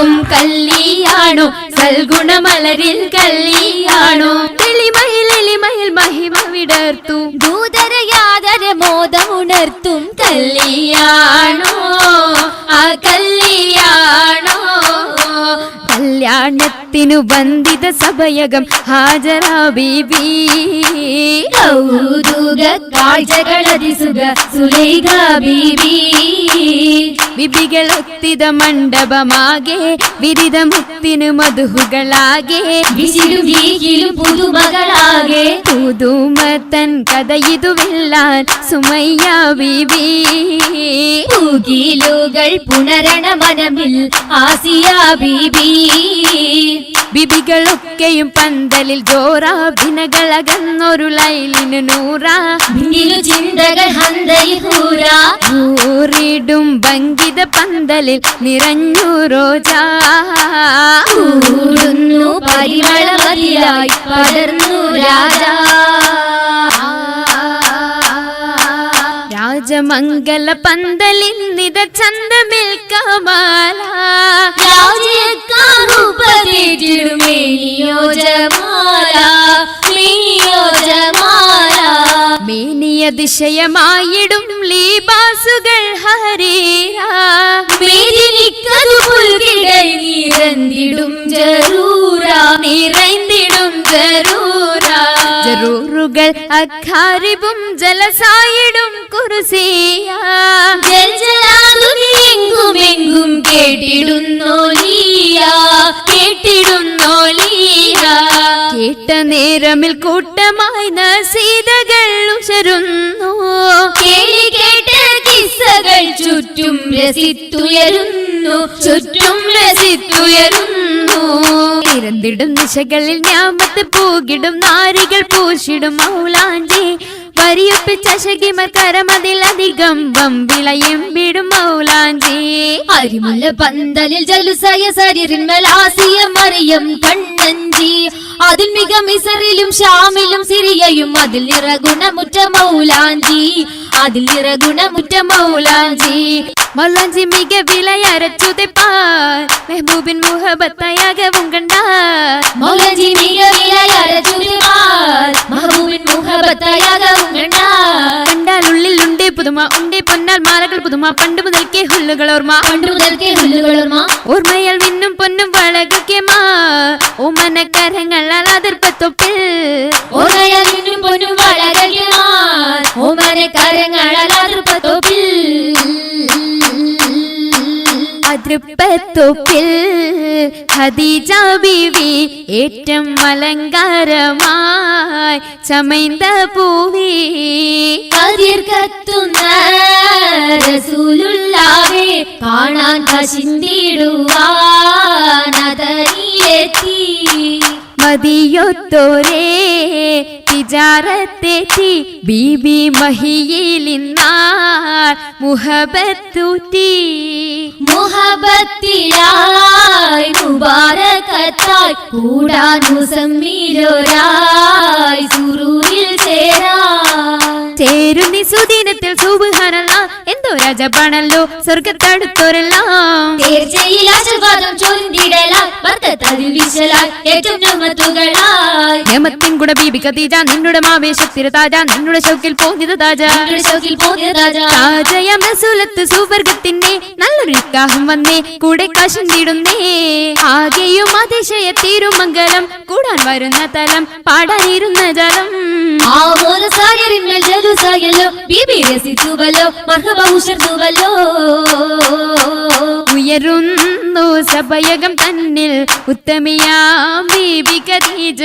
ആർക്കും കല്ലിയാണോ സൽഗുണമലരിൽ കല്ലിയാണു. തെളിമയിൽ എളിമയിൽ മഹിമ വിടർത്തും ദൂതര യാതര മോദമുണർത്തും കല്ലിയാണോ? ആ കല്ലിയാണോ? കല്യാണത്തിനു വന്ദിത സഭയകം ഹാജരാ ബീബി കൗതുക കാഴ്ചകളതിസുക സുലൈഖ ബീബി വിപികളൊത്തിത മണ്ഡപമാകെ വിരിത മുത്തിനു മധുഹുകളാകെ വിശിലും വീക്കിലും പുതുമകളാകെ പുതുമത്തൻ കഥയിതുവെല്ലാൻ സുമയ്യ ബീബി പൂകിലുകൾ പുണരണ മനമിൽ ആസിയ ബീബി ബിബികളൊക്കെയും പന്തലിൽ ജോറാഭിനകളകന്നൊരു ലൈലിന് നൂറ ചിന്തകൾ ൂറിടും ഭംഗിത പന്തലിൽ നിറഞ്ഞു റോജാ. പരിമളമതിയായി പടർന്നു രാജാ. രാജമംഗല പന്തലിൽ നിത ചന്തമിൽ കമാല മേനിയ ദിശയമായിടും ലീബാസുകൾ ഹരീരാ മേദിനിക്കതു പുൽകിടൈ നിറന്തിടും ജറൂരാ ജറൂറുകൾ അഖാരിബും ജലസായിടും കുറുസിയാ ജൽജലാതുനിയെങ്കും എങ്കും കേട്ടിടുന്നോലിയ കേട്ടിടുന്നോലിയ കേട്ട നേരമിൽ കൂട്ടമായി നസീതകൾ ഉശരുന്നു കേളി കേട്ട കിസ്സകൾ ചുറ്റും രസിത്തുയരുന്നു. ചുറ്റും രസിത്തുയരുന്നു. ഇരന്തിടും ദിശകളിൽ ഞാമത്ത് പൂകിടും നാരികൾ പൂശിടും മൗലാഞ്ചി. വരിയൊപ്പിച്ച ശകിമർ കരമതിലധികം വമ്പിളയും വിടും മൗലാഞ്ചി. അരിമുല്ല പന്തലിൽ ജലുസയ സരിറിന്മേൽ ആസിയ മറിയം കണ്ണഞ്ചി. അതിൽ മിക മിസറിലും ഷാമിലും സിറിയയും അതിൽ നിറഗുണമുറ്റ മൗലാഞ്ചി. அதில் இறகுணமுற்ற மௌலாஜி. மௌலாஜி மிக விளையாட சுதைப்பார் மெஹபூபின் முகபத்தையாக உங்கண்டார். மௌலாஜி மிக விளையாட சுதைப்பார் மெஹபூபின் முகபத்தையாக உங்கண்டார். கண்டால் உள்ளில் உண்டே புதுமா உண்டே பொன்னால் மாலகள் புதுமா பண்டு முதல்கே ஹுல்லுகளோர்மா பண்டு முதல்கே ஹுல்லுகளோர்மா ஓர்மையால் விண்ணும் பொன்னும் வழகுக்கேமா. ஓமன கரங்களால் அதிர்ப்ப தொப்பில். ஓரையால் ഓമന കരങ്ങളാതൃപ്പത്തോപ്പിൽ അതൃപ്പത്തൊപ്പിൽ ഖദീജ ബീവി ഏറ്റം അലങ്കാരമായി ചമൈന്ത പൂവി കതിർ കത്തുന്ന റസൂലുള്ളാവേ കാണാൻ കശിന്തിടുവാൻ മതിയൊത്തോരേ തിജാറത്തെത്തി ബീബി മഹിയിലിന്നാൾ മുഹബത്തൂറ്റി. മുഹബത്തിലായി മുബാരകത്തായി കൂടാനു മുസമ്മിലൊരായി സുറൂരിൽ ചേരാ ചേരുന്നി സുദിനത്തിൽ സുബാനല്ല എന്തോ രാജപാണല്ലോ സ്വർഗത്തടുത്തോരെല്ലാം. തീർച്ചയിൽ ആശീർവാദം ചൊരിന്തിടലായി ഹേമത്തിൻ കൂടെ ബീബി കതീജ നിന്നുടെ മാവേശത്തിര താജ നിന്നുടെ ശൗക്കിൽ പോന്നിത് താജ. നിങ്ങളുടെ ശൗക്കിൽ പോന്നിയ രാജാ താജയം റസൂലത്ത് സുവർഗത്തിന്റെ നല്ലൊരു നിക്കാഹം വന്നേ കൂടെ കാശുണ്ടിടുന്നേ ആകെയും അതിശയ തിരുമംഗലം കൂടാൻ വരുന്ന തലം പാടാനിരുന്ന ജലം. ജലുസായല്ലോ ബീബി രസിച്ചുവല്ലോ മർഹബ ഉഷർന്നുവല്ലോ ഉയരുന്നു സഭയകം തന്നിൽ ഉത്തമിയാം ബീബി ഖദീജ